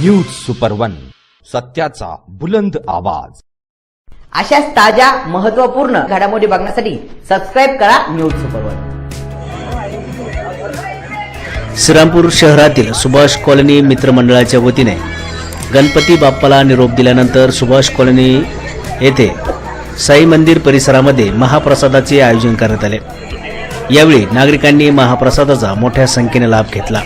News super one सत्याचा बुलंद आवाज. अशाच ताज्या महत्त्वपूर्ण घडामोडी बघण्यासाठी सबस्क्राईब करा न्यूज सुपरवर श्रीरामपूर शहरातील सुभाष कॉलनी मित्रमंडळाच्या वतीने गणपती बाप्पाला निरोप दिल्यानंतर सुभाष कॉलनी येथे साई मंदिर परिसरामध्ये महाप्रसादाचे आयोजन करण्यात आले. यावेळी नागरिकांनी महाप्रसादाचा मोठ्या संख्येने लाभ घेतला.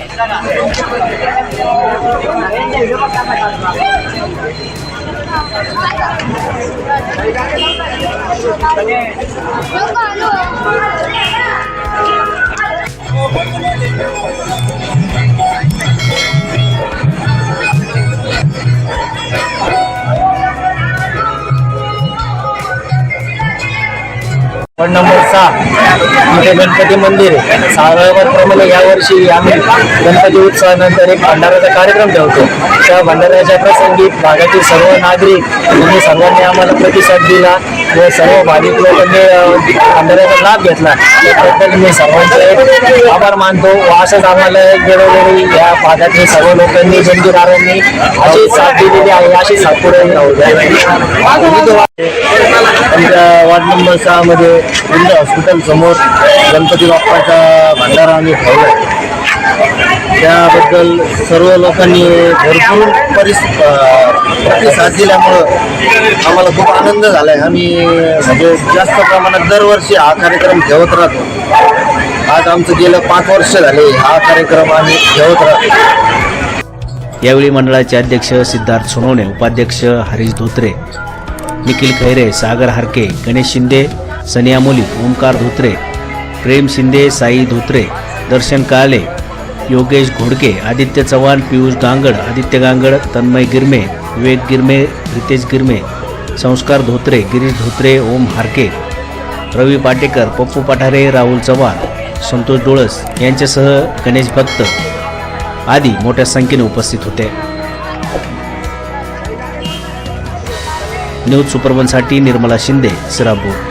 पण नंबर सहा इथे गणपती मंदिर आहे. सालाबादप्रमाणे यावर्षी आम्ही गणपती उत्सवानंतर एक भंडाराचा कार्यक्रम ठेवतो. त्या भंडाऱ्याच्या प्रसंगी भागातील सर्व नागरिक यांनी सर्वांनी आम्हाला प्रतिसाद दिला व सर्व भाविक लोकांनी भंडाऱ्याचा लाभ घेतला. त्याबद्दल मी सर्वांचे आभार मानतो व असंच आम्हाला वेळोवेळी या भागातील सर्व लोकांनी जंगीदारांनी अशी साथ दिलेली आहे अशी साथ पुढे राहू द्या. वार्ड नंबर सहा मध्ये इंडिया हॉस्पिटल समोर गणपती बाप्पाचा भंडारा आम्ही ठेवला त्याबद्दल सर्व लोकांनी भरपूर परिस प्रतिसाद दिल्यामुळं आम्हाला खूप आनंद झालाय. आम्ही म्हणजे जास्त प्रमाणात दरवर्षी हा कार्यक्रम ठेवत राहतो. आज आमचं गेलं पाच वर्ष झाले हा कार्यक्रम आम्ही ठेवत राहतो. यावेळी मंडळाचे अध्यक्ष सिद्धार्थ सोनवणे उपाध्यक्ष हरीश धोत्रे निखिल खैरे सागर हारके गणेश शिंदे सनिया मोली ओमकार धोत्रे प्रेम शिंदे साई धोत्रे दर्शन काळे योगेश घोडके आदित्य चव्हाण पियुष गांगड आदित्य गांगड तन्मय गिरमे विवेक गिरमे रितेश गिरमे संस्कार धोत्रे गिरीश धोत्रे ओम हारके रवी पाटेकर पप्पू पठारे राहुल चव्हाण संतोष डोळस यांच्यासह गणेश भक्त आदी मोठ्या संख्येने उपस्थित होते. न्यूज सुपरवनसाठी निर्मला शिंदे सिरापूर.